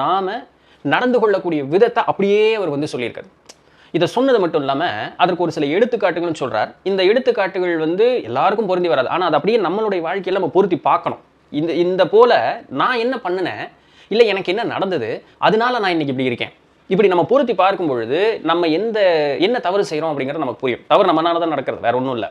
நாம் நடந்து கொள்ளக்கூடிய விதத்தை அப்படியே அவர் வந்து சொல்லியிருக்காரு. இதை சொன்னது மட்டும் இல்லாமல் அதற்கு ஒரு சில எடுத்துக்காட்டுகள்னு சொல்கிறார் இந்த எடுத்துக்காட்டுகள் வந்து எல்லாருக்கும் பொருந்தி வராது. ஆனால் அது அப்படியே நம்மளுடைய வாழ்க்கையில் நம்ம பொருத்தி பார்க்கணும். இந்த இந்த போல் நான் என்ன பண்ணினேன்? இல்லை எனக்கு என்ன நடந்தது? அதனால நான் இன்னைக்கு இப்படி இருக்கேன். இப்படி நம்ம பொருத்தி பார்க்கும் பொழுது நம்ம எந்த என்ன தவறு செய்கிறோம் அப்படிங்கிறது நமக்கு புரியும். தவறு நம்மனால தான் நடக்கிறது. வேற ஒன்றும் இல்லை.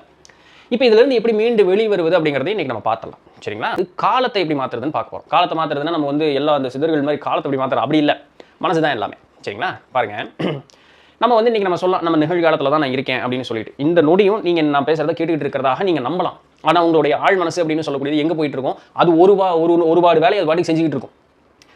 இப்போ இதுலேருந்து எப்படி மீண்டு வெளி வருவது அப்படிங்கிறதை இன்னைக்கு நம்ம பார்த்தலாம் சரிங்களா? அது காலத்தை எப்படி மாற்றுறதுன்னு பார்க்க போகிறோம் காலத்தை மாற்றுறதுன்னா நம்ம வந்து எல்லா அந்த சிதறுகள் மாதிரி காலத்தை எப்படி மாற்றுறோம் அப்படி இல்லை. மனசு தான் எல்லாமே. சரிங்களா? பாருங்க. நம்ம வந்து இன்றைக்கி நம்ம சொல்லலாம் நம்ம நிகழ்காலத்தில் தான் நான் இருக்கேன் அப்படின்னு சொல்லிட்டு. இந்த நொடியும் நீங்கள் நான் பேசுகிறத கேட்டுக்கிட்டு இருக்கிறதாக நீங்கள் நம்பலாம். ஆனால் உங்களுடைய ஆழ் மனசு அப்படின்னு சொல்லக்கூடியது எங்கே போயிட்டு இருக்கோம்? அது ஒரு வா ஒரு ஒருபாடு வேலையை அது பாட்டுக்கு செஞ்சுக்கிட்டு இருக்கும்.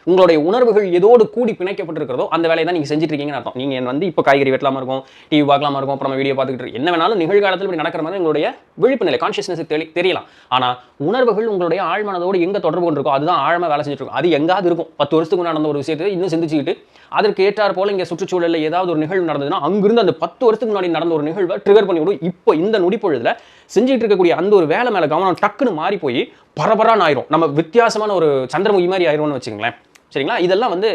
உங்களுடைய உணர்வுகள் எதோடு கூடி பிணைக்கப்பட்டிருக்கிறதோ அந்த வேலையை தான் நீங்கள் செஞ்சுட்டு இருக்கீங்கன்னு அர்த்தம் நீங்கள் வந்து இப்போ காய்கறி வெட்டலாமா இருக்கும் டிவி பார்க்கலாமா இருக்கும் அப்புறம் வீடியோ பார்த்துக்கிட்டு என்ன வேணாலும் நிகழ்காலத்தில் இப்படி நடக்கிற மாதிரி உங்களுடைய விழிப்பு நிலை கான்ஷியஸ்னஸ் தெரி தெரியலாம். ஆனால் உணர்வுகள் உங்களுடைய ஆழ்மனதோடு எங்கே தொடர்பு கொண்டிருக்கோ அதுதான் ஆழமாக வேலை செஞ்சுட்டு இருக்கும் அது எங்காவது இருக்கும். பத்து வருஷத்துக்கு நடந்த ஒரு விஷயத்தை இன்னும் சிந்திச்சுக்கிட்டு அதற்கு ஏற்றார் போல இங்கே சுற்றுச்சூழலில் ஏதாவது ஒரு நிகழ்வு நடந்ததுன்னா அங்கிருந்து அந்த பத்து வருஷத்துக்கு முன்னாடி நடந்த ஒரு நிகழ்வை ட்ரிகர் பண்ணி விடும் இப்போ இந்த நொடிப்பொழுதில் செஞ்சுட்டு இருக்கக்கூடிய அந்த ஒரு வேலை மேலே கவனம் டக்குன்னு மாறி போய் பரபரான்னு ஆயிரும். நம்ம வித்தியாசமான ஒரு சந்திரமுகி மாதிரி ஆயிரும்னு வச்சுங்களேன் சரிங்களா? இதெல்லாம் வந்து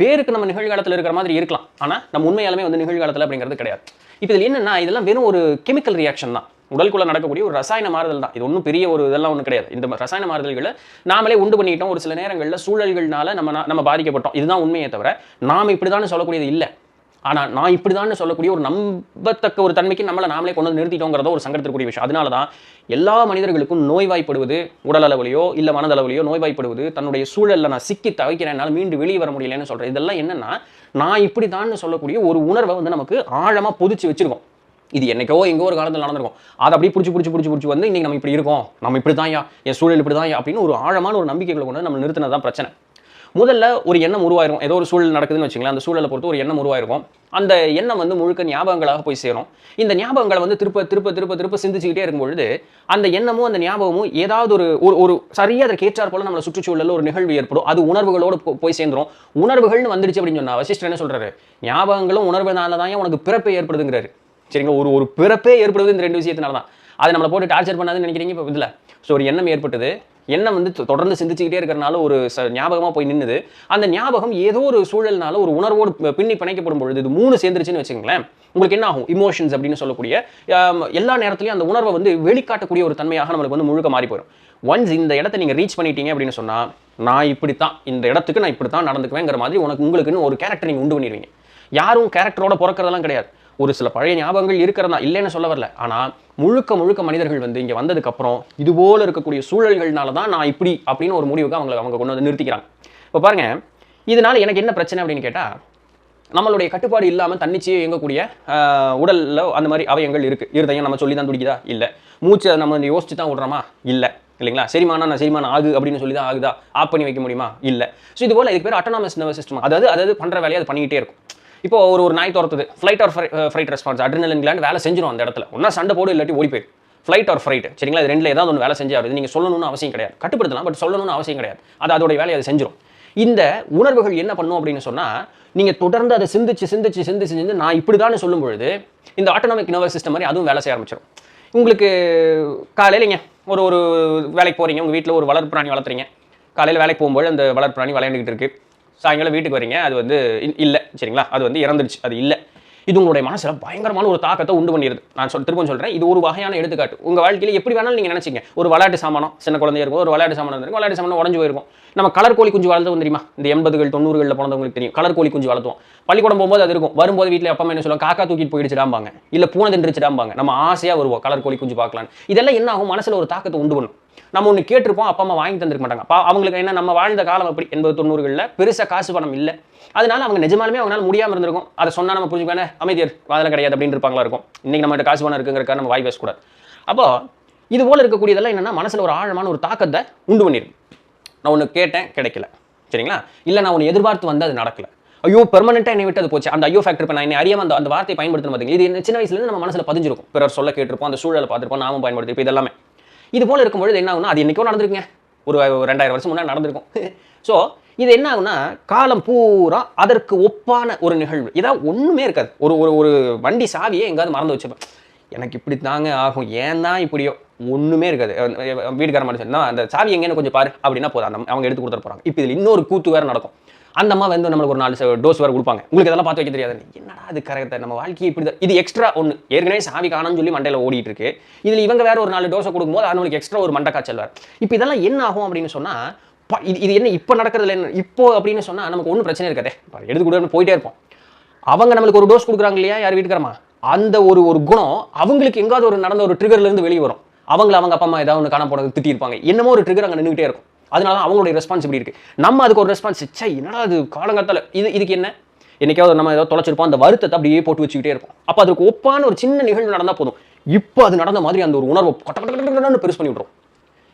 பேருக்கு நம்ம நிகழ்காலத்தில் இருக்கிற மாதிரி இருக்கலாம். ஆனால் நம்ம உண்மையாலுமே வந்து நிகழ்காலத்தில் அப்படிங்கிறது கிடையாது. இப்போ இதில் என்னென்னா இதெல்லாம் வெறும் ஒரு கெமிக்கல் ரியாக்ஷன் தான். உடலுக்குள்ளே நடக்கக்கூடிய ஒரு ரசாயன மாறுதல் தான். இது ஒன்றும் பெரிய ஒரு இதெல்லாம் ஒன்றும் கிடையாது. இந்த ரசாயன மாறுதல்களை நாமளே உண்டு பண்ணிட்டோம் ஒரு சில நேரங்களில் சூழல்கள்னால நம்ம நம்ம பாதிக்கப்பட்டோம். இதுதான் உண்மையே தவிர நாம் இப்படி தான் சொல்லக்கூடியது இல்லை. ஆனால் நான் இப்படி தான் சொல்லக்கூடிய ஒரு நம்பத்தக்க ஒரு தன்மைக்கு நம்மளை நாமளே கொண்டு வந்து நிறுத்திட்டோங்கிறத ஒரு சங்கடத்திற்குரிய விஷயம். அதனால தான் எல்லா மனிதர்களுக்கும் நோய்வாய்ப்படுவது உடல் அளவிலையோ இல்லை மனதளவிலையோ நோய்வாய்ப்படுவது தன்னுடைய சூழலில் நான் சிக்கி தவிக்கிறேன் என்னால் மீண்டு வெளியே வர முடியலன்னு சொல்கிறேன் இதெல்லாம் என்னென்னா நான் இப்படி தான் சொல்லக்கூடிய ஒரு உணர்வை வந்து நமக்கு ஆழமாக பொதிச்சு வச்சுருக்கோம். இது என்னைக்கோ எங்கோ ஒரு காலத்தில் நடந்திருக்கும். அதை அப்படியே பிடிச்சி பிடிச்சி பிடிச்சி பிடிச்சி வந்து இன்றைக்கி நம்ம இப்படி இருக்கோம். நம்ம இப்படி தான்யா என் சூழல் இப்படி தான்யா அப்படின்னு ஒரு ஆழமான ஒரு நம்பிக்கைகளை கொண்டு நம்ம நிறுத்தினது தான் பிரச்சனை. முதல்ல ஒரு எண்ணம் உருவாயிருக்கும் ஏதோ ஒரு சூழல் நடக்குதுன்னு வச்சுங்களேன் அந்த சூழலை பொறுத்து ஒரு எண்ணம் உருவாயிருக்கும். அந்த எண்ணம் வந்து முழுக்க ஞாபகங்களாக போய் சேரும். இந்த ஞாபகங்களை வந்து திருப்ப திருப்ப திருப்ப திருப்ப சிந்திச்சுக்கிட்டே இருக்கும் பொழுது அந்த எண்ணமும் அந்த ஞாபகமும் ஏதாவது ஒரு ஒரு ஒரு சரியாக அதற்கு ஏற்றார் போல நம்ம சுற்றுச்சூழலில் ஒரு நிகழ்வு ஏற்படும். அது உணர்வுகளோடு போய் சேர்ந்துரும். உணர்வுகள்னு வந்துடுச்சு அப்படின்னு சொன்னா வசிஷ்டர் என்ன சொல்றாரு? ஞாபகங்களும் உணர்வுனால தான் உனக்கு பிறப்பே ஏற்படுதுங்கிறாரு. சரிங்களா? ஒரு ஒரு பிறப்பே ஏற்படுது இந்த ரெண்டு விஷயத்தினால தான் அதை நம்மளை போட்டு டார்ச்சர் பண்ணாதுன்னு நினைக்கிறீங்க? இப்போ இதில். ஸோ ஒரு எண்ணம் ஏற்பட்டது. எண்ணம் வந்து தொ- தொடர்ந்து சிந்திச்சுக்கிட்டே இருக்கிறனால ஒரு ச ஞாபகமாக போய் நின்னுது. அந்த ஞாபகம் ஏதோ ஒரு சூழல்னால ஒரு உணர்வோடு பின்னி பிணைக்கப்படும் பொழுது இது மூணு சேர்ந்துருச்சுன்னு வச்சுங்களேன் உங்களுக்கு என்ன ஆகும்? இமோஷன்ஸ் அப்படின்னு சொல்லக்கூடிய எல்லா நேரத்துலையும் அந்த உணர்வை வந்து வெளிக்காட்டக்கூடிய ஒரு தன்மையாக நம்மளுக்கு வந்து முழுக்க மாறி போயிடும் ஒன்ஸ் இந்த இடத்த நீங்கள் ரீச் பண்ணிட்டீங்க அப்படின்னு சொன்னால் நான் இப்படித்தான் இந்த இடத்துக்கு நான் இப்படி தான் நடந்துக்குவேங்கிற மாதிரி உனக்கு உங்களுக்குன்னு ஒரு கேரக்டர் நீங்கள் உண்டு பண்ணிடுவீங்க. யாரும் கேரக்டரோட பிறக்கிறதெல்லாம் கிடையாது. ஒரு சில பழைய ஞாபகங்கள் இருக்கிறதா இல்லைன்னு சொல்ல வரல. ஆனால் முழுக்க முழுக்க மனிதர்கள் வந்து இங்கே வந்ததுக்கப்புறம் இதுபோல் இருக்கக்கூடிய சூழல்கள்னால தான் நான் இப்படி அப்படின்னு ஒரு முடிவுக்கு அவங்களை அவங்க கொண்டு வந்து நிறுத்திக்கிறாங்க. இப்போ பாருங்க இதனால் எனக்கு என்ன பிரச்சனை அப்படின்னு கேட்டால் நம்மளுடைய கட்டுப்பாடு இல்லாமல் தன்னிச்சையே இயங்கக்கூடிய உடலில் அந்த மாதிரி அவயங்கள் இருக்குது இருதயம் நம்ம சொல்லி தான் துடிக்குதா? இல்லை. மூச்சை நம்ம வந்து யோசிச்சு தான் விடுறோமா? இல்லை. இல்லைங்களா? சரிமானா நான் சரிமான ஆகு அப்படின்னு சொல்லி தான் ஆகுதா? ஆஃப் பண்ணி வைக்க முடியுமா? இல்லை. ஸோ இது போல் இதுக்கு பேர் அட்டோனாமஸ் நர்வஸ் சிஸ்டம் அதாவது அதாவது பண்ணுற வேலையை அது பண்ணிக்கிட்டே இருக்கும். இப்போ ஒரு ஒரு நாய் துரத்துது. Flight or fright response adrenaline gland வேலை செஞ்சிடும் அந்த இடத்துல. ஒன்றா சண்டை போடு இல்லாட்டி ஓடி போயிரு. ஃப்ளைட் ஆர் ஃப்ரைட் சரிங்களா? இது ரெண்டில் ஏதாவது ஒன்று வேலை செஞ்சு ஆகுது நீங்கள் சொல்லணும்னு அவசியம் கிடையாது. கட்டுப்படுத்தலாம் பட் சொல்லணும்னு அவசியம் கிடையாது. அது அதோடைய வேலையை அது செஞ்சிடும் இந்த உணர்வுகள் என்ன பண்ணும் அப்படின்னு சொன்னால் நீங்கள் தொடர்ந்து அதை சிந்திச்சு சிந்திச்சு சிந்திச்சு சிந்து நான் இப்படி தான் சொல்லும் பொழுது இந்த ஆட்டோனாமிக் நர்வஸ் சிஸ்டம் மாதிரி அதுவும் வேலை செய்ய ஆரம்பிச்சிடும் உங்களுக்கு காலையிலங்க ஒரு ஒரு வேலைக்கு போகிறீங்க உங்கள் வீட்டில் ஒரு வளர்ப்பு பிராணி வளர்த்துறீங்க. காலையில் வேலைக்கு போகும்போது அந்த வளர்ப்பு பிராணி விளையாண்டுக்கிட்டு இருக்குது சாயங்காலம் வீட்டுக்கு வரீங்க அது வந்து இல்லை. சரிங்களா? அது வந்து இறந்துடுச்சு அது இல்லை. இது உங்களுடைய மனசில் பயங்கரமான ஒரு தாக்கத்தை உண்டு பண்ணிடுது நான் சொல் திரும்ப சொல்கிறேன் இது ஒரு வகையான எடுத்துக்காட்டு. உங்கள் வாழ்க்கையில எப்படி வேணாலும் நீங்கள் நினச்சிங்க. ஒரு விளையாட்டு சாமானம் சின்ன குழந்தைய இருக்கும் ஒரு விளையாட்டு சாமானம் இருக்கும் விளையாட்டு சாமானம் உடஞ்சு போயிருக்கும். நம்ம கலர் கோழி குஞ்சு வளர்த்தோம் தெரியுமா? இந்த எண்பதுகள் தொண்ணூறுகளில் பிறந்தவங்களுக்கு தெரியும். கலர் கோழி குஞ்சு வளர்த்துவோம் பள்ளிக்கூடம் போகும்போது அது இருக்கும். வரும்போது வீட்டில் அப்பா என்ன சொல்லுவாங்க? காக்கா தூக்கிட்டு போயிடுச்சிடாம்பாங்க. இல்லை பூனை தின்றுச்சிடாம்பாங்க. நம்ம ஆசையாக வருவோம். கலர் கோழி குஞ்சு பார்க்கலாம் இதெல்லாம் என்ன ஆகும்? மனசில் ஒரு தாக்கத்தை உண்டு பண்ணும். நம்ம ஒன்று கேட்டிருப்போம் அப்பா அம்மா வாங்கி தந்திருக்க மாட்டாங்க. அப்பா அவங்களுக்கு என்ன நம்ம வாழ்ந்த காலம் அப்படி எண்பது தொண்ணூறுகளில் பெருசாக காசு பணம் இல்லை. அதனால அவங்க நிஜமாலுமே அவங்களால முடியாமல் இருந்திருக்கும். அதை சொன்னா நம்ம புரிஞ்சுக்கானே அமைதியர் அதெல்லாம் கிடையாது அப்படின்னு இருப்பாங்களா இருக்கும். இன்னைக்கு நம்மகிட்ட காசு பணம் இருக்குங்கிறக்காக நம்ம வாய் பேசக்கூடாது. அப்போ இது போல இருக்கக்கூடியதெல்லாம் என்னென்னா மனசுல ஒரு ஆழமான ஒரு தாக்கத்தை உண்டு பண்ணிடும் நான் ஒன்று கேட்டேன் கிடைக்கல. சரிங்களா? இல்லை நான் ஒன்று எதிர்பார்த்து வந்து அது நடக்கல. ஐயோ பெர்மனெண்ட்டாக என்னை விட்டு அது போச்சு. அந்த ஐயோ ஃபேக்டர் இப்போ நான் என்னை அறியாமல் அந்த அந்த வார்த்தையை பயன்படுத்தணும் பார்த்தீங்க இது என்ன சின்ன வயசுலேருந்து நம்ம மனசில் பதிஞ்சிருக்கும். பிறர் சொல்ல கேட்டிருப்போம் அந்த சூழலை பார்த்துருப்போம் நாமும் பயன்படுத்திருப்போம் இதெல்லாமே. இது போல இருக்கும்பொழுது என்ன ஆகும்னா அது என்னைக்கோ நடந்திருக்குங்க. ஒரு ரெண்டாயிரம் வருஷம் முன்னாடி நடந்திருக்கும். ஸோ இது என்ன ஆகுனா காலம் பூரா அதற்கு ஒப்பான ஒரு நிகழ்வு. இதான் ஒன்றுமே இருக்காது. ஒரு ஒரு ஒரு வண்டி சாவியே எங்காவது மறந்து வச்சுப்பேன். எனக்கு இப்படி தாங்க ஆகும். ஏன் தான் இப்படியோ? ஒன்றுமே இருக்காது. வீட்டுக்கார மாதிரி சொன்னால் அந்த சாவி எங்கேன்னு கொஞ்சம் பாரு. அப்படின்னா போதும். அந்த அவங்க எடுத்து கொடுத்துட்டு போகிறாங்க இப்போ இதில் இன்னொரு கூத்து வேறு நடக்கும். அந்த அம்மா வந்து நம்மளுக்கு ஒரு நாலு டோஸ் வேறு கொடுப்பாங்க. உங்களுக்கு இதெல்லாம் பார்த்து வைக்க தெரியாது என்னடா அது கரெக்டாக நம்ம வாழ்க்கையை இப்படி தான் இது எக்ஸ்ட்ரா ஒன்று ஏற்கனவே சாவி காணான்னு சொல்லி மண்டையில் ஓடிட்டு இருக்கு. இதில் இவங்க வேற ஒரு நாலு டோஸை கொடுக்கும்போது அது நம்மளுக்கு எக்ஸ்ட்ரா ஒரு மண்டை காய்ச்சல் வேறு. இப்போ இதெல்லாம் என்ன ஆகும் அப்படின்னு சொன்னால் ப- இது இது என்ன இப்போ நடக்கிறதுல என்ன இப்போ அப்படின்னு சொன்னால் நமக்கு ஒன்றும் பிரச்சனை இருக்காதே. இப்ப எடுத்து கொடுன்னு போயிட்டே இருப்போம். அவங்க நம்மளுக்கு ஒரு டோஸ் கொடுக்குறாங்க இல்லையா? யார் வீட்டுக்காரமா அந்த ஒரு ஒரு குணம் அவங்களுக்கு எங்காவது ஒரு நடந்த ஒரு ட்ரிகர்லேருந்து வெளியே வரும். அவங்கள அவங்க அப்பா அம்மா ஏதாவது ஒன்று காண போனது திட்டிருப்பாங்க. என்னமோ ஒரு ட்ரிகர் அங்கே நின்றுக்கிட்டே இருக்கும். அதனால அவங்களுடைய ரெஸ்பான்ஸ் இப்படி இருக்குது நம்ம அதுக்கு ஒரு ரெஸ்பான்ஸ் சை என்னடா அது காலங்காத்தால? இது இதுக்கு என்ன? என்னைக்காவது நம்ம ஏதாவது தொலைச்சிருப்போம் அந்த வருத்தத்தை அப்படியே போட்டு வச்சுக்கிட்டே இருக்கும் அப்போ அதுக்கு ஒப்பான ஒரு சின்ன நிகழ்வு நடந்தால் போதும். இப்போ அது நடந்த மாதிரி அந்த ஒரு உணர்வை கட்ட கட்ட கட்ட பெருசு பண்ணி விட்ரும்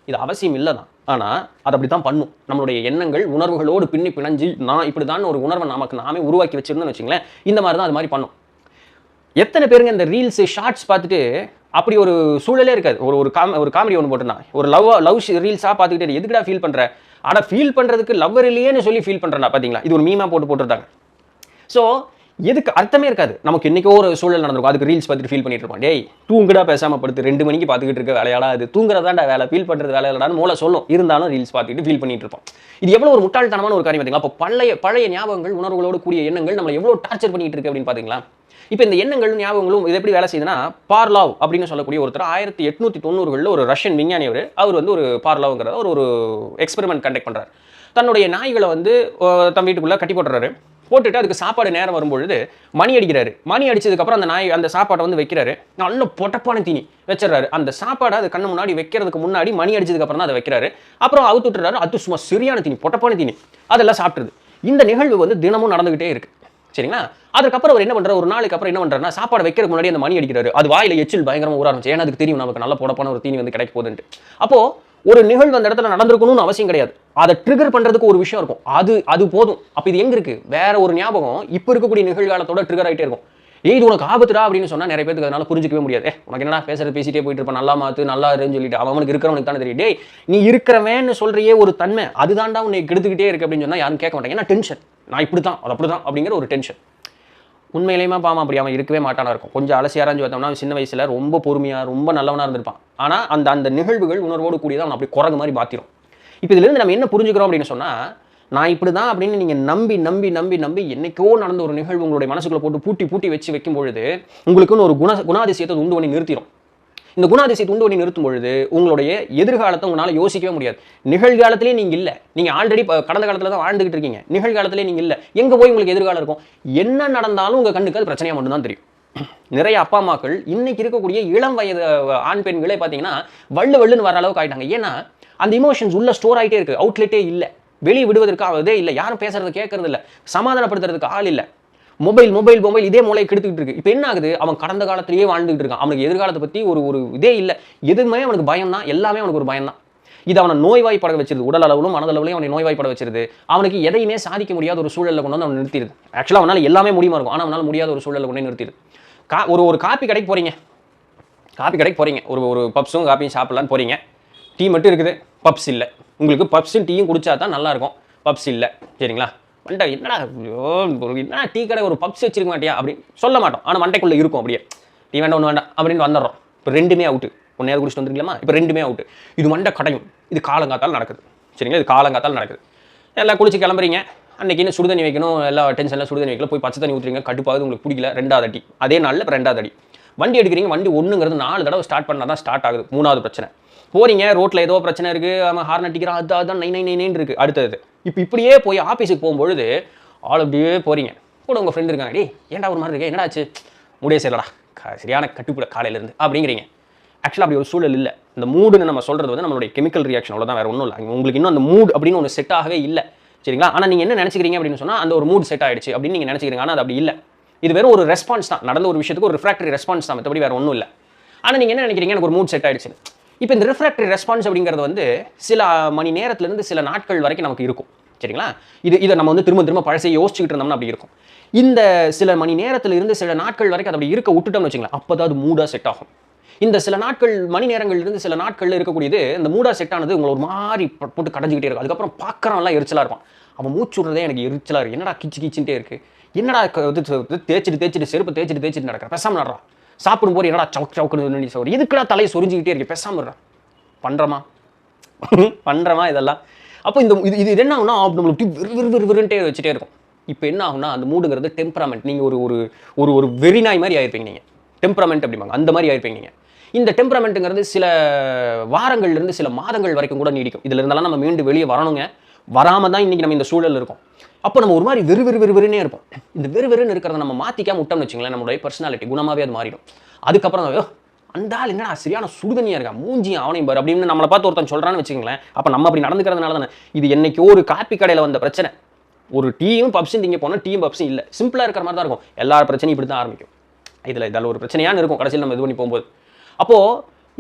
இது அவசியம் இல்லை தான். ஆனால் அது அப்படி தான் பண்ணும். நம்மளுடைய எண்ணங்கள் உணர்வுகளோடு பின்னி பிணைஞ்சு நான் இப்படி தான் ஒரு உணர்வை நமக்கு நாமே உருவாக்கி வச்சிருந்தோம்னு வச்சுங்களேன் இந்த மாதிரி தான் அது மாதிரி பண்ணும். எத்தனை பேருங்க இந்த ரீல்ஸு ஷார்ட்ஸ் பார்த்துட்டு அப்படி ஒரு சூழலே இருக்காது. ஒரு ஒரு காம ஒரு காமெடி ஒன்று போட்டிருந்தான் ஒரு லவ் லவ் ரீல்ஸாக பார்த்துக்கிட்டே எதுக்குடா ஃபீல் பண்ணுற ஆனால் ஃபீல் பண்ணுறதுக்கு லவ்வர் இல்லையேன்னு சொல்லி ஃபீல் பண்ணுறா பார்த்தீங்களா இது ஒரு மீமா போட்டு போட்டுருந்தாங்க. ஸோ எதுக்கு அர்த்தமே இருக்காது. நமக்கு என்னைக்கோ ஒரு சூழல் நடந்திருக்கும். அதுக்கு ரீல்ஸ் பார்த்துட்டு ஃபீல் பண்ணிட்டு இருப்போம். டேய் தூங்குடா பேசாமல் படுத்து ரெண்டு மணிக்கு பார்த்துக்கிட்டு இருக்க வேலையாடா அது தூங்குறதாண்டா வேலை. ஃபீல் பண்ணுறது வேலையாடான்னு மூளை சொல்லும். இருந்தாலும் ரீல்ஸ் பார்த்துட்டு ஃபீல் பண்ணிட்டு இருப்போம். இது எவ்வளோ ஒரு முட்டாள்தனமான ஒரு காரியம் பார்த்தீங்களா அப்போ பழைய பழைய ஞாபகங்கள் உணர்வுகளோடு கூடிய எண்ணங்கள் நம்மளை எவ்வளோ டார்ச்சர் பண்ணிட்டு இருக்கு அப்படின்னு பார்த்தீங்களா இப்போ இந்த எண்ணங்களும் ஞாபகங்களும் இது எப்படி வேலை செய்யுதுன்னா பார்லாவ் அப்படின்னு சொல்லக்கூடிய ஒருத்தர் ஆயிரத்தி எட்நூத்தி தொண்ணூறுகளில் ஒரு ரஷ்யன் விஞ்ஞானி அவர் அவர் வந்து ஒரு பார்லாவுங்கிறத ஒரு ஒரு எக்ஸ்பெரிமெண்ட் கண்டக்ட் பண்ணுறார் தன்னுடைய நாய்களை வந்து தம் வீட்டுக்குள்ளே கட்டி போட்டுறாரு போட்டுட்டு அதுக்கு சாப்பாடு நேரம் வரும்பொழுது மணி அடிக்கிறாரு. மணி அடிச்சதுக்கப்புறம் அந்த நாய் அந்த சாப்பாட்டை வந்து வைக்கிறாரு. நல்ல பொட்டப்பான தீனி வச்சிடறாரு. அந்த சாப்பாடை அது கண்ணு முன்னாடி வைக்கிறதுக்கு முன்னாடி மணி அடிச்சதுக்கப்புறம் தான் அதை வைக்கிறாரு. அப்புறம் அவுத்து விட்டுறாரு அது சும்மா சரியான தீனி பொட்டப்பான தீனி. அதெல்லாம் சாப்பிட்ருது இந்த நிகழ்வு வந்து தினமும் நடந்துகிட்டே இருக்குது சரிங்களா? அதுக்கப்புறம் அவர் என்ன பண்றாரு? ஒரு நாளைக்கு அப்புறம் என்ன பண்றாருன்னா சாப்பாடு வைக்கிறதுக்கு முன்னாடி அந்த மணி அடிக்கிறாரு. அது வாயில எச்சில் பயங்கரமா ஊற ஆரம்பிச்சு ஏன்னா அதுக்கு தெரியும் நமக்கு நல்ல போடப்பான ஒரு தீனி வந்து கிடைக்க போகுதுன்ட்டு. அப்போ ஒரு நிகழ்வு அந்த இடத்துல நடந்திருக்கணும்னு அவசியம் கிடையாது. அதை ட்ரிகர் பண்றதுக்கு ஒரு விஷயம் இருக்கும். அது அது போதும். அப்ப இது எங்க இருக்கு? வேற ஒரு ஞாபகம் இப்ப இருக்கக்கூடிய நிகழ்காலத்தோட ட்ரிகர் ஆகிட்டே இருக்கும். ஏய் இது உனக்கு ஆபத்துடா அப்படின்னு சொன்னால் நிறைய பேருக்கு அதனால புரிஞ்சிக்கவே முடியாது. உனக்கு என்னடா பேசுறது பேசிட்டே போயிட்டு இருப்பான் நல்லா மாத்து நல்லா இருன்னு சொல்லிட்டு. அவனுக்கு இருக்கிறவனுக்கு தானே தெரியும். டேய் நீ இருக்கிறவன்னு சொல்றியே ஒரு தன்மை அதுதான்டா உன்னை கெடுத்துக்கிட்டே இருக்கு அப்படின்னு சொன்னா யாரும் கேட்க மாட்டாங்க. ஏன்னா டென்ஷன் நான் இப்படி தான் அது அப்படி தான் அப்படிங்கிற ஒரு டென்ஷன் உண்மையிலேயுமா பாமா அப்படி. அவன் இருக்கவே மாட்டானா இருக்கும். கொஞ்சம் அலசி ஆராய்ஞ்சு பார்த்தோம்னா அவன் சின்ன வயசில் ரொம்ப பொறுமையாக ரொம்ப நல்லவனாக இருந்திருப்பான். ஆனால் அந்த அந்த நிகழ்வுகள் உணர்வோடு கூடியதான் அவன் அப்படி குரங்கு மாதிரி பார்த்திரும் இப்போ இதுலேருந்து நம்ம என்ன புரிஞ்சுக்கிறோம் அப்படின்னு சொன்னால் நான் இப்படி தான் அப்படின்னு நீங்கள் நம்பி நம்பி நம்பி நம்பி என்னைக்கோ நடந்த ஒரு நிகழ்வு உங்களுடைய மனசுக்குள்ளே போட்டு பூட்டி பூட்டி வச்சு வைக்கும் பொழுது உங்களுக்குன்னு ஒரு குண குணாதிசயத்தை உண்டு பண்ணி நிறுத்திடும் இந்த குணாதிசயத்தை உண்டு பண்ணி நிறுத்தும் பொழுது உங்களுடைய எதிர்காலத்தை உங்களால் யோசிக்கவே முடியாது. நிகழ்காலத்திலே நீங்கள் இல்லை. நீங்கள் ஆல்ரெடி கடந்த காலத்தில் தான் வாழ்ந்துகிட்டு இருக்கீங்க. நிகழ்காலத்திலே நீங்கள் இல்லை. எங்கே போய் உங்களுக்கு எதிர்காலம் இருக்கும்? என்ன நடந்தாலும் உங்கள் கண்ணுக்கு அது பிரச்சனையாக மட்டும்தான் தெரியும். நிறைய அப்பா அம்மாக்கள் இன்னைக்கு இருக்கக்கூடிய இளம் வயது ஆண் பெண்களே பார்த்தீங்கன்னா வள்ளு வள்ளுன்னு வர அளவுக்கு ஆயிட்டாங்க. ஏன்னா அந்த இமோஷன்ஸ் உள்ள ஸ்டோர் ஆகிட்டே இருக்கு. அவுட்லெட்டே இல்லை. வெளியே விடுவதற்காகவே இதே இல்லை. யாரும் பேசுறது கேட்கறது இல்லை சமாதானப்படுத்துறதுக்கு ஆள் இல்லை. மொபைல் மொபைல் மொபைல் இதே மூளை கெடுத்துக்கிட்டு இருக்கு. இப்போ என்ன ஆகுது? அவன் கடந்த காலத்திலேயே வாழ்ந்துகிட்டு இருக்கான். அவனுக்கு எதிர்காலத்தை பற்றி ஒரு ஒரு இதே இல்லை. எதுவுமே அவனுக்கு பயம் தான் எல்லாமே அவனுக்கு ஒரு பயம் தான் இது அவனை நோய்வாய்ப்பட வச்சிருது. உடல் அளவிலும் மனதளவிலும் அவனை நோய்வாய்ப்பட வச்சிருது. அவனுக்கு எதையுமே சாதிக்க முடியாத ஒரு சூழலில் கொண்டு வந்து அவன் நிறுத்திடுது. ஆக்சுவலாக அவனால் எல்லாமே முடியுமா இருக்கும். ஆனால் அவனால் முடியாத ஒரு சூழலில் கொண்டு நிறுத்திடுது. கா ஒரு ஒரு காப்பி கடைக்கு போகிறீங்க காப்பி கடைக்கு போகிறீங்க ஒரு ஒரு பப்ஸும் காப்பியும் சாப்பிடலான்னு போறீங்க. டீ மட்டும் இருக்குது. பப்ஸ் இல்லை. உங்களுக்கு பப்ஸும் டீயும் குடிச்சா தான் நல்லாயிருக்கும். பப்ஸ் இல்லை. சரிங்களா? மண்டை என்னடா ஐயோ, என்னடா டீ கடை ஒரு பப்ஸ் வச்சிருக்க மாட்டியா? அப்படின்னு சொல்ல மாட்டோம். ஆனால் மண்டைக்குள்ளே இருக்கும் அப்படியே. டீ வேண்டாம் ஒன்று வேண்டாம் அப்படின்னு வந்துடுறோம். இப்போ ரெண்டுமே அவுட்டு. ஒன்று நேரம் குடிச்சிட்டு வந்துருக்கலாமா இப்போ ரெண்டுமே அவுட்டு. இது மண்டை கடையும். இது காலங்காத்தால் நடக்குது. சரிங்களா? இது காலங்காத்தால் நடக்குது. எல்லாம் குளிச்சு கிளம்புறீங்க. அன்றைக்கி என்ன சுடுதண்ணி வைக்கணும்? எல்லா டென்ஷன்லாம் சுடுதண்ணி வைக்கல. போய் பச்சை தண்ணி ஊற்றுறீங்க கடுப்பாவது உங்களுக்கு பிடிக்கல. ரெண்டாவது அடி. அதே நாளில் இப்போ ரெண்டாவது அடி. வண்டி எடுக்கிறீங்க. வண்டி ஒன்றுங்கிறது நாலு தடவை ஸ்டார்ட் பண்ணால் தான் ஸ்டார்ட் ஆகுது. மூணாவது பிரச்சனை. போறீங்க ரோட்டில் ஏதோ பிரச்சனை இருக்குது அவன் ஹார்ன் அடிக்கிறான் அது அதான் நை நை நைன் இருக்குது அடுத்தது இப்போ இப்படியே போய் ஆஃபீஸுக்கு போகும்பொழுது ஆள் அப்படியே போறீங்க. கூட உங்கள் ஃப்ரெண்ட் இருக்காங்க டேய் ஏன்டா ஒரு மாதிரி இருக்கே? என்னடாச்சு முடிய சரிலடா க- சரியான கட்டுப்பிட காலையிலேருந்து. அப்படிங்கிறீங்க. ஆக்சுவலாக அப்படி ஒரு சூழல் இல்லை. இந்த மூடுன்னு நம்ம சொல்கிறது வந்து நம்மளுடைய கெமிக்கல் ரியாக்ஷன் அவ்வளோதான் வேறு ஒன்றும் இல்லை. உங்களுக்கு இன்னும் அந்த மூட் அப்படின்னு ஒன்று செட் ஆகவே இல்லை. சரிங்களா? ஆனால் நீங்கள் என்ன நினச்சிக்கிறீங்க அப்படின்னு சொன்னால் அந்த ஒரு மூட் செட் ஆகிடுச்சு அப்படின்னு நீங்கள் நினச்சிக்கிறீங்க. ஆனால் அது அப்படி இல்லை. இது வெறும் ஒரு ரெஸ்பான்ஸ் தான். நடந்த ஒரு விஷயத்துக்கு ஒரு ரிஃப்ராக்டரி ரெஸ்பான்ஸ் தான். மற்றபடி வேறு ஒன்றும் இல்லை. ஆனால் நீங்கள் என்ன நினைக்கிறீங்க? எனக்கு ஒரு மூட் செட் ஆகிடுச்சு இப்போ இந்த ரிஃப்ராக்டரி ரெஸ்பான்ஸ் அப்படிங்கிறது வந்து சில மணி நேரத்துலேருந்து சில நாட்கள் வரைக்கும் நமக்கு இருக்கும். சரிங்களா? இது இதை நம்ம வந்து திரும்ப திரும்ப பழசை யோசிச்சுக்கிட்டு இருந்தோம்னா அப்படி இருக்கும். இந்த சில மணி நேரத்தில் இருந்து சில நாட்கள் வரைக்கும் அது அப்படி இருக்க விட்டுட்டோம்னு வச்சுங்களேன் அப்போ தான் அது மூடாக செட் ஆகும். இந்த சில நாட்கள் மணி நேரங்கள்லேருந்து சில நாட்களில் இருக்கக்கூடியது இந்த மூடா செட் ஆனது உங்களை ஒரு மாதிரி போட்டு கடைஞ்சிக்கிட்டே இருக்கும். அதுக்கப்புறம் பார்க்கறவன்லாம் எரிச்சலாக இருப்பான். அவன் மூச்சு விடுறதே எனக்கு எரிச்சலாக இருக்குது என்னடா கிச்சு கிச்சுட்டே இருக்குது என்னடா இது தேய்ச்சிட்டு தேய்ச்சிட்டு செருப்பு தேய்ச்சிட்டு தேய்ச்சிட்டு நடக்கிற பெசாமல் நடுறா. சாப்பிடும்போது என்னடா சவுக் சவுக்குன்னு சொல்லி எதுக்குடா தலையை சொரிஞ்சிக்கிட்டே இருக்கு. பேசாமல் பண்ணுறமா பண்ணுறமா இதெல்லாம்? அப்போ இந்த இது இது என்ன ஆகும்னா நம்மளுக்கு விறு விறு விறுன்ட்டே வச்சுட்டே இருக்கும். இப்போ என்ன ஆகுனா அந்த மூடுங்கிறது டெம்பராமெண்ட் நீங்கள் ஒரு ஒரு ஒரு ஒரு வெறி நாய் மாதிரி ஆயிருப்பீங்க நீங்கள் டெம்பராமெண்ட் அப்படிம்பாங்க. அந்த மாதிரி ஆயிருப்பீங்க நீங்கள் இந்த டெம்பராமெண்ட்டுங்கிறது சில வாரங்கள்லேருந்து சில மாதங்கள் வரைக்கும் கூட நீடிக்கும். இதுல இருந்தாலும் நம்ம மீண்டு வெளியே வரணுங்க. வராமல் தான் இன்றைக்கி நம்ம இந்த சூழல் இருக்கோம். அப்போ நம்ம ஒரு மாதிரி வெறு வெறு வெறு வெறுனே இருப்போம். இந்த வெறு வெறுன்னு இருக்கிறத நம்ம மாற்றிக்காம விட்டோம்னு வச்சுங்களேன் நம்மளுடைய பர்சனாலிட்டி குணமாகவே அது மாறிடும். அதுக்கப்புறம் ஐயோ, அந்த ஆள் என்னடா சரியான சுடுதனியாக இருக்கா? மூஞ்சி அவனையும் பாரு அப்படின்னு நம்மளை பார்த்து ஒருத்தன் சொல்கிறான்னு வச்சுங்களேன் அப்போ நம்ம அப்படி நடந்துக்கிறதுனால தானே. இது என்றைக்கோ ஒரு காப்பி கடையில் வந்த பிரச்சனை. ஒரு டீயும் பப்ஸும் திங்க போனால் டீயும் பப்ஸும் இல்லை. சிம்பிளாக இருக்கிற மாதிரி தான் இருக்கும். எல்லா பிரச்சனையும் இப்படி தான் ஆரம்பிக்கும். இதில் இதில் ஒரு பிரச்சனையான இருக்கும். கடைசியில் நம்ம இது பண்ணி போகும்போது. அப்போது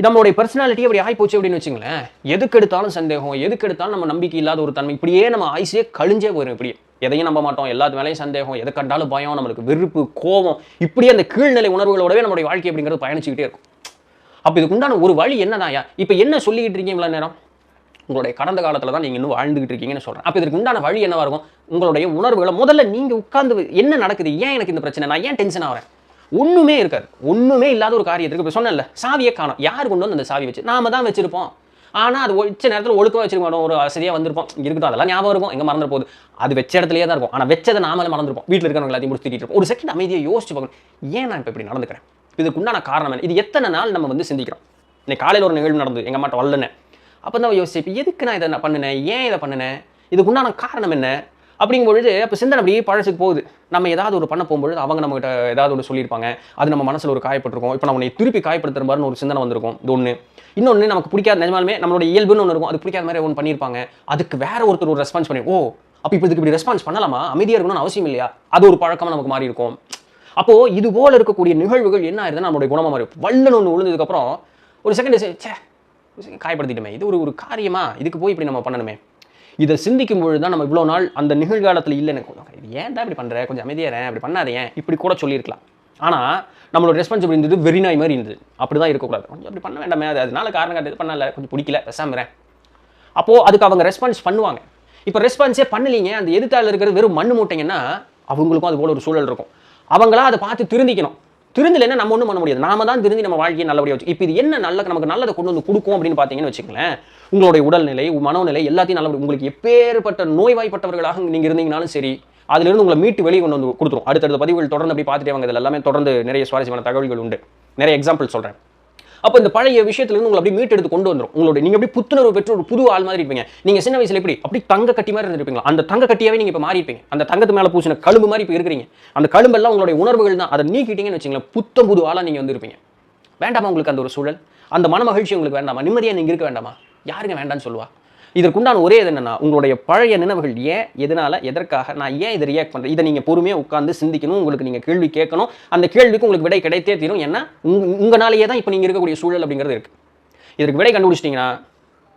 நம்மளுடைய பர்சனாலிட்டி அப்படி ஆகி போச்சு அப்படின்னு வச்சுங்களேன் எதுக்கு எடுத்தாலும் சந்தேகம் எதுக்கு எடுத்தாலும் நம்ம நம்பிக்கை இல்லாத ஒரு தன்மை இப்படியே நம்ம ஆயுசே கழிஞ்சே போயிடும் இப்படியே. எதையும் நம்ப மாட்டோம் எல்லாத்து மேலேயும் சந்தேகம் எதை கண்டாலும் பயம் நம்மளுக்கு வெறுப்பு கோபம் இப்படியே அந்த கீழ்நிலை உணர்வுகளோடவே நம்மளுடைய வாழ்க்கை அப்படிங்கிறது பயணிச்சுக்கிட்டே இருக்கும். அப்போ இதுக்கு உண்டான ஒரு வழி என்னதான் இப்போ என்ன சொல்லிக்கிட்டு இருக்கீங்க நேரம்? உங்களுடைய கடந்த காலத்தில் தான் நீங்கள் இன்னும் வாழ்ந்துகிட்டு இருக்கீங்கன்னு சொல்கிறேன் அப்போ இதுக்கு உண்டான வழி என்னவாக இருக்கும்? உங்களுடைய உணர்வுகளை முதல்ல நீங்கள் உட்கார்ந்து என்ன நடக்குது? ஏன் எனக்கு இந்த பிரச்சனை? நான் ஏன் டென்ஷன் ஆகிறேன்? ஒன்றுமே இருக்காது. ஒன்றுமே இல்லாத ஒரு காரியத்துக்கு இப்போ சொன்னல சாவியை காணும். யார் கொண்டு வந்து அந்த சாவி வச்சு? நாம தான் வச்சிருப்போம். ஆனால் அது வச்ச நேரத்தில் ஒழுக்கமாக வச்சிருக்கோம் ஒரு வசதியாக வந்திருப்போம். இருக்கட்டும் அதெல்லாம் ஞாபகம் இருக்கும். எங்கே மறந்துட போகுது. அது வச்ச இடத்துலயே தான் இருக்கும். ஆனால் வச்சதை நாமளே மறந்துருப்போம். வீட்டில் இருக்கிறவங்க எல்லாத்தையும் முடிச்சு இருப்போம். ஒரு செகண்ட் அமைதியை யோசிச்சு பார்க்கணும். ஏன் நான் இப்போ இப்படி நடந்துக்கிறேன்? இதுக்குண்டான காரணம் என்ன? இது எத்தனை நாள் நம்ம வந்து சிந்திக்கிறோம்? இன்னைக்கு காலையில் ஒரு நிகழ்வு நடந்தது. எங்கள் அம்மாட்ட வல்லனேன் அப்போ தான் யோசிச்சு இப்போ எதுக்கு நான் இதை நான் பண்ணினேன்? ஏன் இதை பண்ணினேன்? இதுக்கு உண்டான காரணம் என்ன? அப்படிங்கும் பொழுது அப்போ சிந்தனை அப்படியே பழசுக்கு போகுது. நம்ம ஏதாவது ஒரு பண்ண போகும்பொழுது அவங்க நம்மகிட்ட ஏதாவது ஒரு சொல்லியிருப்பாங்க. அது நம்ம மனசில் ஒரு காயப்பட்டிருக்கும். இப்போ நம்ம உன்னை திருப்பி காயப்படுத்துற மாதிரி ஒரு சிந்தனை வந்திருக்கும். இது ஒன்று இன்னொன்று நமக்கு பிடிக்காத நிஜமாலுமே நம்மளோட இயல்புன்னு ஒன்று இருக்கும். அது பிடிக்காத மாதிரி ஒன்று பண்ணியிருப்பாங்க. அதுக்கு வேற ஒருத்தர் ஒரு ரெஸ்பான்ஸ் பண்ணி ஓ அப்போ இப்போ இதுக்கு இப்படி ரெஸ்பான்ஸ் பண்ணலாமா? அமைதியாக இருக்கணும்னு அவசியம் இல்லையா? அது ஒரு பழக்கமாக நமக்கு மாறி இருக்கும் அப்போது இது போல் இருக்கக்கூடிய நிகழ்வுகள் என்ன ஆயிருதுன்னா நம்மளுடைய குணமாக மாறி வல்லன்னு ஒன்று விழுந்ததுக்கப்புறம் ஒரு செகண்ட் சே ஒரு காயப்படுத்திட்டோமே. இது ஒரு ஒரு காரியமா? இதுக்கு போய் இப்படி நம்ம பண்ணணுமே. இதை சிந்திக்கும் பொழுது தான் நம்ம இவ்வளோ நாள் அந்த நிகழ்காலத்தில் இல்லை எனக்கு ஏன் ஏன்டா இப்படி பண்ணுற கொஞ்சம் அமைதியாக இருங்க, இப்படி பண்ணாதே. இப்படி கூட சொல்லியிருக்கலாம். ஆனால் நம்மளோட ரெஸ்பான்சிபிள் இருந்தது வெறிநாய் மாதிரி இருந்தது. அப்படி தான் இருக்கக்கூடாது. கொஞ்சம் அப்படி பண்ண வேண்டாமே அது அதனால காரணம் கட்டு இது பண்ணல கொஞ்சம் பிடிக்கல பேசாமறேன் அப்போது அதுக்கு அவங்க ரெஸ்பான்ஸ் பண்ணுவாங்க. இப்போ ரெஸ்பான்ஸே பண்ணலீங்க அந்த எதிர்த்தால இருக்கிறது வெறும் மண்ணு மூட்டைங்கன்னா அவங்களுக்கும் அது போல ஒரு சூழல் இருக்கும். அவங்களாம் அதை பார்த்து திருந்திக்கணும். திருந்தலைன்னா நம்ம ஒன்றும் பண்ண முடியாது. நாம தான் திருந்தி நம்ம வாழ்க்கையை நல்லபடியாக வச்சு இப்போ இது என்ன நல்ல நமக்கு நல்லதை கொண்டு வந்து கொடுக்கும் அப்படின்னு பார்த்தீங்கன்னு வச்சுக்கங்களேன் உங்களுடைய உடல்நிலை மனநிலை மனோநிலை எல்லாத்தையும் நல்லபடி உங்களுக்கு எப்பேற்பட்ட நோய்வாய்ப்பட்டவர்களாக நீங்கள் இருந்தீங்கனாலும் சரி அதிலிருந்து உங்களை மீட்டு வெளியே கொண்டு வந்து கொடுத்துரும். அடுத்தடுத்த பதிவுகள் தொடர்ந்து அப்படி பார்த்துட்டே வாங்க. இதில் எல்லாமே தொடர்ந்து நிறைய சுவாரஸ்யமான தகவல்கள் உண்டு. நிறைய எக்ஸாம்பிள் சொல்கிறேன் அப்போ இந்த பழைய விஷயத்துலேருந்து உங்களை அப்படியே மீட்டெடுத்து கொண்டு வந்துடும் உங்களுடைய நீங்கள் அப்படியே புத்துணர்வு பெற்று ஒரு புது ஆள் மாதிரி இருப்பீங்க. நீங்கள் சின்ன வயசுல எப்படி அப்படி தங்க கட்டி மாதிரி இருந்திருப்பீங்க அந்த தங்க கட்டியாவே நீங்கள் இப்போ மாறிப்பீங்க அந்த தங்கத்து மேலே பூசின கழும்பு மாதிரி இப்போ இருக்கிறீங்க. அந்த கழும்பெல்லாம் உங்களுடைய உணர்வுகள் தான். அதை நீக்கிட்டீங்கன்னு வச்சுங்களேன் புத்தம் புது ஆளாக நீங்கள் வந்திருப்பீங்க. வேண்டாமா உங்களுக்கு அந்த ஒரு சூழல்? அந்த மன மகிழ்ச்சி உங்களுக்கு வேண்டாமா? நிம்மதியாக நீங்கள் இருக்க வேண்டாமா? யாருங்க வேண்டாம்னு சொல்லுவா? இதற்குண்டான ஒரே இது என்னன்னா உங்களுடைய பழைய நினைவுகள் ஏன் எதனால எதற்காக நான் ஏன் இதை ரியாக்ட் பண்ணுறேன் இதை நீங்கள் பொறுமையாக உட்காந்து சிந்திக்கணும் உங்களுக்கு நீங்கள் கேள்வி கேட்கணும். அந்த கேள்விக்கு உங்களுக்கு விடை கிடைத்தே தீரும். ஏன்னா உங் உங்களாலேயே தான் இப்போ நீங்கள் இருக்கக்கூடிய சூழல் அப்படிங்கிறது இருக்குது இதற்கு விடை கண்டுபிடிச்சிட்டிங்கன்னா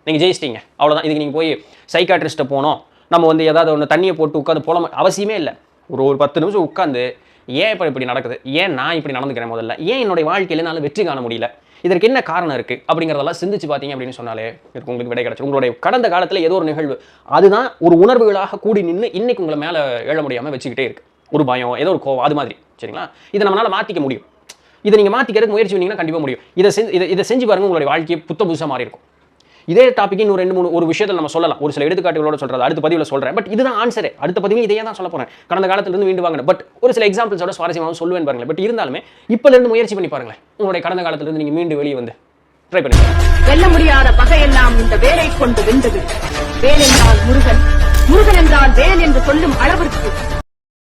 நீங்கள் ஜெயிச்சிட்டீங்க. அவ்வளோதான் இதுக்கு நீங்கள் போய் சைக்காட்ரிஸ்ட்டை போனோம் நம்ம வந்து ஏதாவது ஒன்று தண்ணியை போட்டு உட்காந்து போல அவசியமே இல்லை. ஒரு ஒரு பத்து நிமிஷம் உட்காந்து ஏன் இப்போ இப்படி நடக்குது? ஏன் நான் இப்படி நடந்துக்கிறேன் முதல்ல? ஏன் என்னுடைய வாழ்க்கையில் என்னால் வெற்றி காண முடியல? இதற்கு என்ன காரணம் இருக்குது அப்படிங்கிறதெல்லாம் சிந்திச்சு பார்த்தீங்க அப்படின்னு சொன்னாலே இதுக்கு உங்களுக்கு விடை கிடைச்சு உங்களுடைய கடந்த காலத்தில் ஏதோ ஒரு நிகழ்வு அதுதான் ஒரு உணர்வுகளாக கூடி நின்று இன்னைக்கு உங்களை மேலே எழ முடியாமல் வச்சுக்கிட்டே இருக்கு. ஒரு பயம் ஏதோ ஒரு கோவம் அது மாதிரி. சரிங்களா? இதை நம்மளால மாற்றிக்க முடியும். இதை நீங்கள் மாற்றிக்கிறதுக்கு முயற்சி பண்ணிங்கன்னா கண்டிப்பாக முடியும். இதை செஞ்சு இதை இதை செஞ்சு பாருங்க உங்களுடைய வாழ்க்கையை புத்த புதுசாக மாறி இருக்கும் இதே டாபிக் இன்னும் ரெண்டு மூணு ஒரு விஷயத்தில் நம்ம சொல்லலாம். ஒரு சில எடுத்துக்காட்டுகளோட சொல்றது. அடுத்த பதிவில் சொல்றேன். பட் இதுதான் ஆன்சரே அடுத்த பதிவு இதையே தான் சொல்ல போறேன். கடந்த காலத்திலிருந்து மீண்டு வாங்கினேன். பட் ஒரு சில எக்ஸாம்பிள்ஸோட சுவாரஸ்யமாக சொல்லுவேன் பாருங்களேன். பட் இருந்தாலுமே இப்பல இருந்து முயற்சி பண்ணி பாருங்களேன். உங்களுடைய கடந்த காலத்திலிருந்து நீங்க மீண்டு வெளியே வந்து ட்ரை பண்ணி வெல்ல முடியாத பகையெல்லாம் இந்த வேலை கொண்டு வென்றது. வேல் என்றால் முருகன். முருகன் என்றால் வேல் என்று சொல்லும் அளவிற்கு